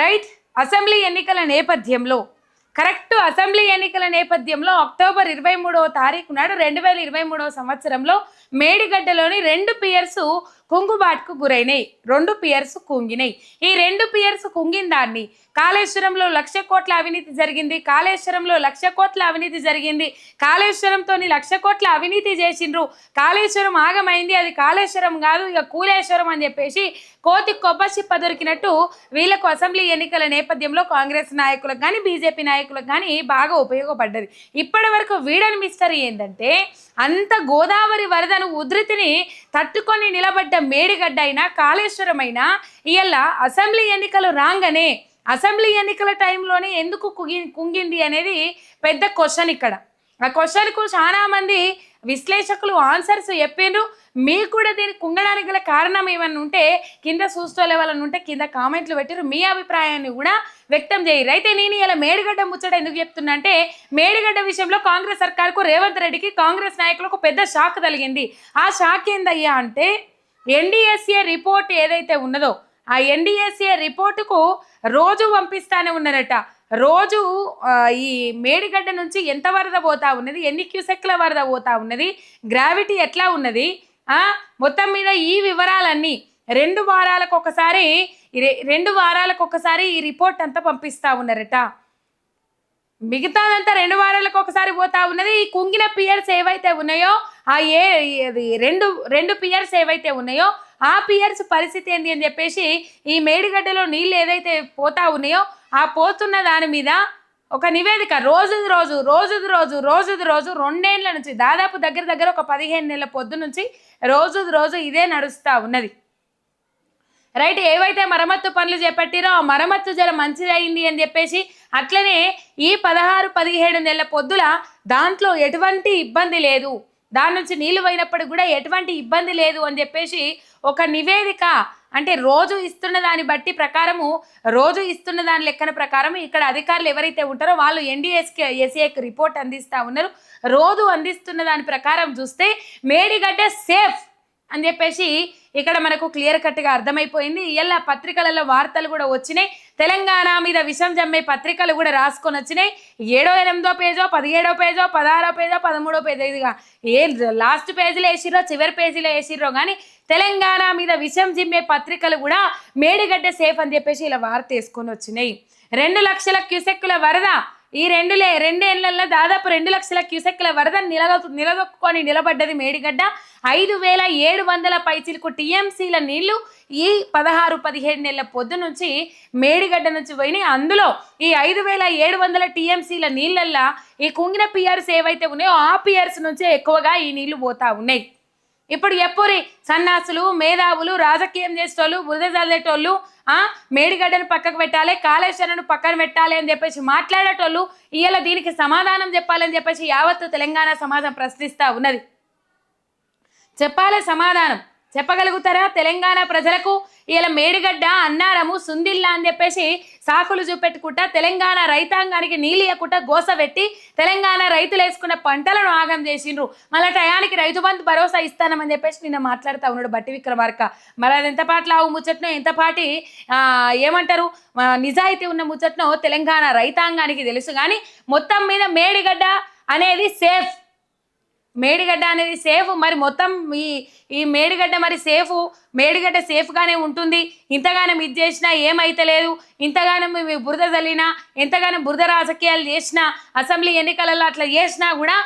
Right? Assembly ఎన్నికల నేపథ్యంలో correct assembly ఎన్నికల నేపథ్యంలో అక్టోబర్ ఇరవై మూడవ తారీఖు నాడు రెండు వేల ఇరవై మూడవ సంవత్సరంలో మేడిగడ్డలోని రెండు పియర్స్ కుంగుబాటుకు గురైనాయి రెండు పియర్స్ కుంగినాయి ఈ రెండు పియర్స్ కుంగిన దాన్ని కాళేశ్వరంలో లక్ష కోట్ల అవినీతి జరిగింది కాళేశ్వరంలో లక్ష కోట్ల అవినీతి జరిగింది కాళేశ్వరంతో లక్ష కోట్ల అవినీతి చేసిండ్రు. కాళేశ్వరం ఆగమైంది అది కాళేశ్వరం కాదు ఇక కూలేశ్వరం అని చెప్పేసి కోతి కొబ్బసిప్ప దొరికినట్టు వీళ్ళకు అసెంబ్లీ ఎన్నికల నేపథ్యంలో కాంగ్రెస్ నాయకులకు కానీ బీజేపీ నాయకులకు కానీ బాగా ఉపయోగపడ్డది. ఇప్పటి వరకు వీడని మిస్టరీ ఏంటంటే అంత గోదావరి వరదను ఉధృతిని తట్టుకొని నిలబడ్డ మేడిగడ్డ అయినా కాళేశ్వరం అయినా ఇవాళ అసెంబ్లీ ఎన్నికలు రాగానే అసెంబ్లీ ఎన్నికల టైంలోనే ఎందుకు కుగి కుంగింది అనేది పెద్ద క్వశ్చన్ ఇక్కడ. ఆ క్వశ్చన్కు చాలామంది విశ్లేషకులు ఆన్సర్స్ చెప్పిండ్రు మీకు కూడా దీనికి కుంగడానికి గల కారణం ఏమన్నా ఉంటే కింద చూస్తోలే వాళ్ళని ఉంటే కింద కామెంట్లు పెట్టారు మీ అభిప్రాయాన్ని కూడా వ్యక్తం చేయరు. అయితే నేను ఇలా మేడిగడ్డ ముచ్చట ఎందుకు చెప్తున్నా అంటే మేడిగడ్డ విషయంలో కాంగ్రెస్ సర్కార్కు రేవంత్ రెడ్డికి కాంగ్రెస్ నాయకులకు పెద్ద షాక్ కలిగింది ఆ షాక్ ఏందయ్యా అంటే ఎన్డీఎస్ఏ రిపోర్ట్ ఏదైతే ఉన్నదో ఆ ఎన్డీఎస్ఏ రిపోర్టుకు రోజు పంపిస్తానే ఉన్నారట. రోజు ఈ మేడిగడ్డ నుంచి ఎంత వరద పోతా ఉన్నది? ఎన్ని క్యూసెక్ల వరద పోతా ఉన్నది? గ్రావిటీ ఎట్లా ఉన్నది? మొత్తం మీద ఈ వివరాలన్నీ రెండు వారాలకు ఒకసారి రెండు వారాలకు ఒకసారి ఈ రిపోర్ట్ అంతా పంపిస్తా ఉన్నారట. మిగతాదంతా రెండు వారాలకు ఒకసారి పోతా ఉన్నది. ఈ కుంగిన పియర్స్ ఏవైతే ఉన్నాయో ఆ ఏ అది రెండు రెండు పియర్స్ ఏవైతే ఉన్నాయో ఆ పియర్స్ పరిస్థితి ఏంది అని చెప్పేసి ఈ మేడిగడ్డలో నీళ్ళు ఏదైతే పోతా ఉన్నాయో ఆ పోతున్న దాని మీద ఒక నివేదిక రోజుది రోజు రోజుది రోజు రోజుది రోజు రెండేళ్ళ నుంచి దాదాపు దగ్గర దగ్గర ఒక పదిహేను నెలల పొద్దు నుంచి రోజుది రోజు ఇదే నడుస్తూ ఉన్నది. రైట్ ఏవైతే మరమ్మత్తు పనులు చేపట్టిరో ఆ మరమ్మత్తు జర మంచిదైంది అని చెప్పేసి అట్లనే ఈ పదహారు పదిహేడు నెలల పొద్దుల దాంట్లో ఎటువంటి ఇబ్బంది లేదు. దాని నుంచి నీళ్ళు పోయినప్పుడు కూడా ఎటువంటి ఇబ్బంది లేదు అని చెప్పేసి ఒక నివేదిక అంటే రోజు ఇస్తున్న దాన్ని బట్టి ప్రకారము రోజు ఇస్తున్న దాని లెక్కన ప్రకారం ఇక్కడ అధికారులు ఎవరైతే ఉంటారో వాళ్ళు ఎన్డీఎస్కే ఎస్ఏకి రిపోర్ట్ అందిస్తూ ఉన్నారు. రోజు అందిస్తున్న దాని ప్రకారం చూస్తే మేడిగడ్డ సేఫ్. అని చెప్పేసి ఇక్కడ మనకు క్లియర్ కట్గా అర్థమైపోయింది. ఇలా పత్రికలలో వార్తలు కూడా వచ్చినాయి. తెలంగాణ మీద విషం జమ్మే పత్రికలు కూడా రాసుకొని వచ్చినాయి. ఏడో ఎనిమిదో పేజో పదిహేడో పేజో పదహారో పేజో పదమూడో పేజో ఇదిగా ఏ లాస్ట్ పేజీలో వేసిర్రో చివరి పేజీలో వేసిర్రో కానీ తెలంగాణ మీద విషం జిమ్మే పత్రికలు కూడా మేడిగడ్డ సేఫ్ అని చెప్పేసి ఇలా వార్త వేసుకొని వచ్చినాయి. రెండు లక్షల క్యూసెక్కుల వరద ఈ రెండులే రెండేళ్ళలో దాదాపు రెండు లక్షల క్యూసెక్ల వరద నిలదొ నిలదొక్కుని నిలబడ్డది మేడిగడ్డ. ఐదు వేల ఏడు వందల పైచిలకు టీఎంసీల నీళ్ళు ఈ పదహారు పదిహేడు నెలల పొద్దు నుంచి మేడిగడ్డ నుంచి పోయినాయి. అందులో ఈ ఐదు వేల ఏడు వందల టీఎంసీల నీళ్ళల్లో ఈ కుంగిన పిఆర్స్ ఏవైతే ఉన్నాయో ఆ పిఆర్స్ నుంచే ఎక్కువగా ఈ నీళ్ళు పోతా ఉన్నాయి. ఇప్పుడు ఎప్పురి? సన్నాసులు మేధావులు రాజకీయం చేసేటోళ్ళు బురద చల్లేటోళ్ళు ఆ? మేడిగడ్డను పక్కకు పెట్టాలి కాళేశ్వరను పక్కన పెట్టాలి అని చెప్పేసి మాట్లాడేటోళ్ళు ఇవాళ దీనికి సమాధానం చెప్పాలని చెప్పేసి యావత్తు తెలంగాణ సమాజం ప్రశ్నిస్తా ఉన్నది. చెప్పాలి సమాధానం. చెప్పగలుగుతారా? తెలంగాణ ప్రజలకు ఇలా మేడిగడ్డ అన్నారము సుందిల్లా అని చెప్పేసి సాకులు చూపెట్టుకుంటా తెలంగాణ రైతాంగానికి నీళ్ళు ఇవ్వకుండా తెలంగాణ రైతులు వేసుకున్న పంటలను ఆగం చేసిండ్రు. మళ్ళీ టయానికి రైతు బంధు భరోసా ఇస్తానమని చెప్పేసి నిన్న మాట్లాడుతూ ఉన్నాడు బట్టి విక్రమార్క. మరి అది ఎంత పాటలు ఆవు ముచ్చట్నో ఎంత పాటి ఏమంటారు? నిజాయితీ ఉన్న ముచ్చట్నో తెలంగాణ రైతాంగానికి తెలుసు. కానీ మొత్తం మీద మేడిగడ్డ అనేది సేఫ్. మేడిగడ్డ అనేది సేఫ్ మరి మొత్తం ఈ ఈ మేడిగడ్డ మరి సేఫ్ మేడిగడ్డ సేఫ్గానే ఉంటుంది. ఇంతగానం ఇది చేసినా ఏమైతలేదు ఇంతగానం మీ బురద చల్లినా ఎంతగానం బురద రాజకీయాలు చేసినా అసెంబ్లీ ఎన్నికలలో అట్లా చేసినా కూడా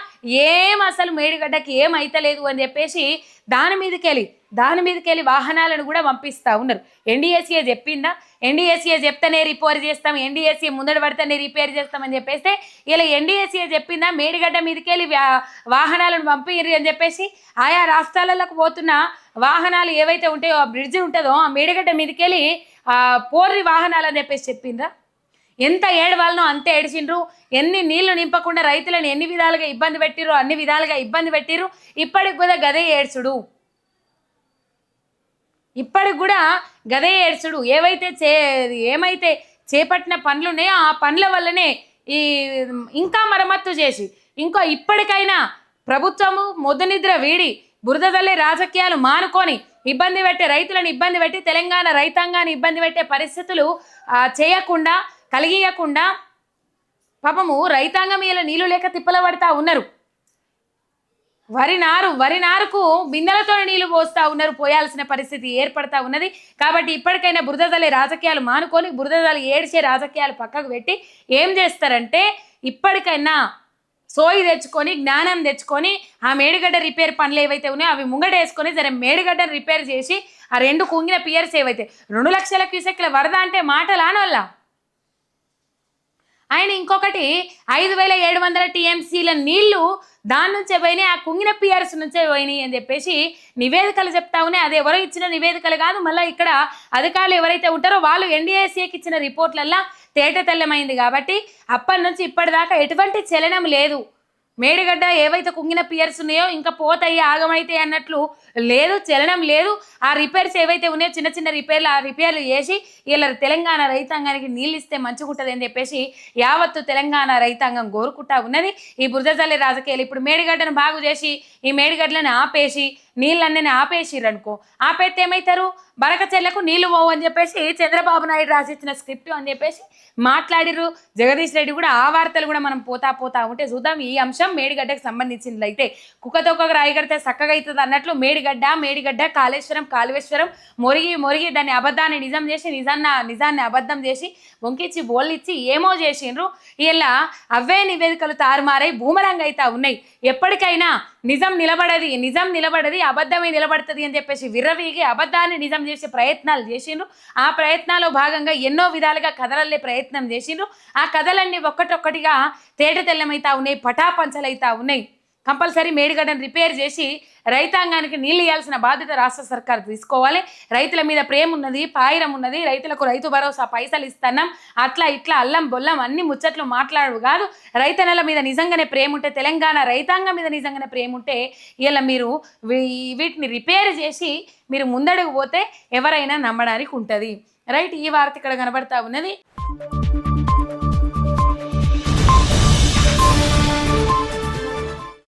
ఏం అసలు మేడిగడ్డకి ఏమైతలేదు అని చెప్పేసి దాని మీదకెళ్ళి దాని మీదకెళ్ళి వాహనాలను కూడా పంపిస్తూ ఉన్నారు. ఎన్డీఎస్ఏ చెప్పిందా? ఎన్డీఎస్ఏ చెప్తేనే రిపేర్ చేస్తాం ఎన్డీఎస్ఏ ముందర పడితేనే రిపేర్ చేస్తామని చెప్పేస్తే ఇలా ఎన్డీఎస్ఏ చెప్పిందా? మేడిగడ్డ మీదకెళ్ళి వ్యా- వాహనాలను పంపిర్రు అని చెప్పేసి ఆయా రాష్ట్రాలకు పోతున్న వాహనాలు ఏవైతే ఉంటాయో ఆ బ్రిడ్జ్ ఉంటుందో ఆ మేడిగడ్డ మీదకెళ్ళి ఆ పోర్రి వాహనాలు అని చెప్పేసి చెప్పిందా? ఎంత ఏడవాలనో అంతే ఏడిచిండ్రు. ఎన్ని నీళ్ళు నింపకుండా రైతులను ఎన్ని విధాలుగా ఇబ్బంది పెట్టిరు అన్ని విధాలుగా ఇబ్బంది పెట్టిరు ఇప్పటికి కూడా గదే ఏడ్చుడు. ఇప్పటికి కూడా గదే ఏడ్చుడు. ఏవైతే చే ఏమైతే చేపట్టిన పనులున్నాయో ఆ పనుల వల్లనే ఈ ఇంకా మరమ్మత్తు చేసి ఇంకా ఇప్పటికైనా ప్రభుత్వము మొద్దు నిద్ర వీడి బురద తల్లి రాజకీయాలు మానుకొని ఇబ్బంది పెట్టే రైతులను ఇబ్బంది పెట్టి తెలంగాణ రైతాంగాన్ని ఇబ్బంది పెట్టే పరిస్థితులు చేయకుండా కలిగియకుండా పాపము రైతాంగం ఇలా నీళ్ళు లేక తిప్పల పడతా ఉన్నారు. వరి నారు వరి నారుకు బిందెలతో నీళ్ళు పోస్తా ఉన్నారు. పోయాల్సిన పరిస్థితి ఏర్పడతా ఉన్నది. కాబట్టి ఇప్పటికైనా బురదజల్లి రాజకీయాలు మానుకొని బురదజల్లి ఏడ్చే రాజకీయాలు పక్కకు పెట్టి ఏం చేస్తారంటే ఇప్పటికైనా సోయి తెచ్చుకొని జ్ఞానం తెచ్చుకొని ఆ మేడిగడ్డ రిపేర్ పనులు ఏవైతే ఉన్నాయో అవి ముంగడేసుకొని సరే మేడిగడ్డను రిపేర్ చేసి ఆ రెండు కుంగిన పియర్స్ ఏవైతే రెండు లక్షల క్యూసెక్ల వరద అంటే మాట వల్ల ఆయన ఇంకొకటి ఐదు వేల ఏడు వందల టీఎంసీల నీళ్ళు దాని నుంచే పోయినాయి ఆ కుంగిన పిఆర్స్ నుంచే పోయినాయి అని చెప్పేసి నివేదికలు చెప్తా ఉన్నాయి. అది ఎవరో ఇచ్చిన నివేదికలు కాదు మళ్ళీ ఇక్కడ అధికారులు ఎవరైతే ఉంటారో వాళ్ళు ఎన్డీఏసీకి ఇచ్చిన రిపోర్ట్లల్లా తేట తెల్లమైంది కాబట్టి అప్పటి నుంచి ఇప్పటిదాకా ఎటువంటి చలనం లేదు. మేడిగడ్డ ఏవైతే కుంగిన పియర్స్ ఉన్నాయో ఇంకా పోతాయి ఆగమైతాయి అన్నట్లు లేదు చలనం లేదు. ఆ రిపేర్స్ ఏవైతే ఉన్నాయో చిన్న చిన్న రిపేర్లు ఆ రిపేర్లు చేసి వీళ్ళ తెలంగాణ రైతాంగానికి నీళ్ళు ఇస్తే మంచిగుంటుంది అని చెప్పేసి యావత్తు తెలంగాణ రైతాంగం కోరుకుంటా ఉన్నది. ఈ బురదజల్లి రాజకీయాలు ఇప్పుడు మేడిగడ్డను బాగు చేసి ఈ మేడిగడ్డలను ఆపేసి నీళ్ళన్నీ ఆపేసిర్రు అనుకో ఆపేస్తే ఏమవుతారు బరక చెల్లకు నీళ్ళు పోవు అని చెప్పేసి చంద్రబాబు నాయుడు రాసిచ్చిన స్క్రిప్ట్ అని చెప్పేసి మాట్లాడిర్రు. జగదీష్ రెడ్డి కూడా ఆ వార్తలు కూడా మనం పోతా పోతా ఉంటే చూద్దాం. ఈ అంశం మేడిగడ్డకు సంబంధించింది అయితే కుక్కతో ఒక రాయి చక్కగా అవుతుంది అన్నట్లు మేడిగడ్డ మేడిగడ్డ మేడిగడ్డ కాళేశ్వరం కాళేశ్వరం. మొరిగి మొరిగి దాన్ని అబద్ధాన్ని నిజం చేసి నిజాన్న నిజాన్ని అబద్ధం చేసి వంకిచ్చి బోళ్ళిచ్చి ఏమో చేసిండ్రు. ఇలా అవే నివేదికలు తారుమారై భూమరంగా అయితే ఉన్నాయి. ఎప్పటికైనా నిజం నిలబడది నిజం నిలబడది అబద్ధమే నిలబడుతుంది అని చెప్పేసి విర్రవీగి అబద్ధాన్ని నిజం చేసే ప్రయత్నాలు చేసిండ్రు. ఆ ప్రయత్నాల్లో భాగంగా ఎన్నో విధాలుగా కథలల్లే ప్రయత్నం చేసిండ్రు. ఆ కథలన్నీ ఒక్కటొక్కటిగా తేట తెల్లమైతా ఉన్నాయి పటాపంచలైతా ఉన్నాయి. కంపల్సరీ మేడిగడ్డను రిపేర్ చేసి రైతాంగానికి నీళ్ళు ఇవ్వాల్సిన బాధ్యత రాష్ట్ర సర్కార్ తీసుకోవాలి. రైతుల మీద ప్రేమ ఉన్నది పాయిరం ఉన్నది. రైతులకు రైతు భరోసా పైసలు ఇస్తున్నాం. అట్లా ఇట్లా అల్లం బొల్లం అన్ని ముచ్చట్లు మాట్లాడు కాదు. రైతన్నల మీద నిజంగానే ప్రేమ ఉంటే తెలంగాణ రైతాంగం మీద నిజంగానే ప్రేమ ఉంటే ఇలా మీరు వీ- వీటిని రిపేర్ చేసి మీరు ముందడుగు పోతే ఎవరైనా నమ్మడానికి ఉంటుంది. రైట్ ఈ వార్త ఇక్కడ కనబడతా ఉన్నది.